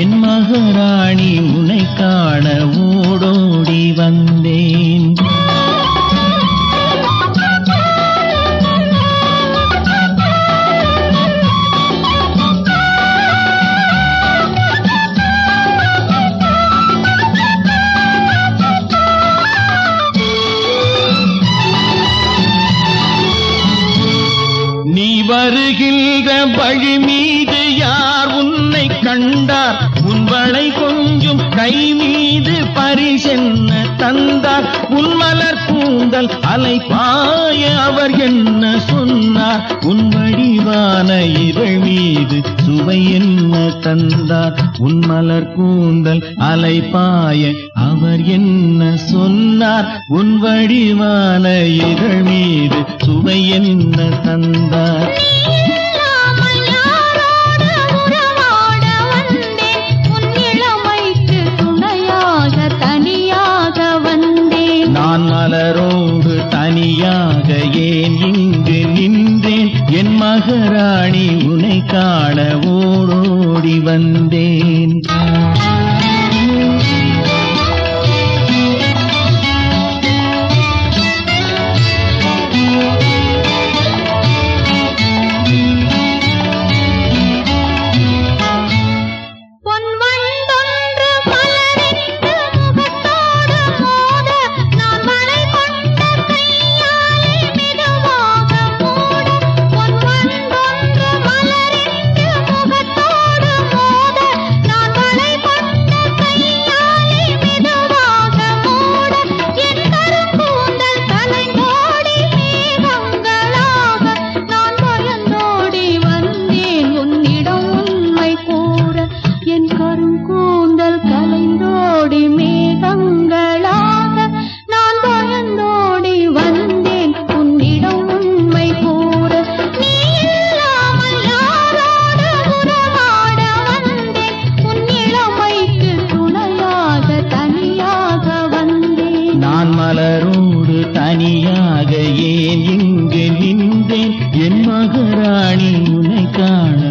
என் மகராணி உன்னை காண ஓடோடி வந்தேன். நீ வருகின்ற வழி மீது கண்டார் உன்வளை கொஞ்சும் கை மீது பரிசென்ன தந்தார். உன்மலர் கூந்தல் அலை பாய அவர் என்ன சொன்னார்? உன் வடிவான இதழ் மீது சுவை என்ன தந்தார்? உன் மலர் கூந்தல் அலை பாய அவர் என்ன சொன்னார்? உன் வடிவான இதழ் மீது சுவை என்ன தந்தார்? என் மகராணி உனை காண ஓடோடி வந்தேன். மலரோடு தனியாக ஏன் இங்கு நின்றேன்? என் மகராணி உன்னை காண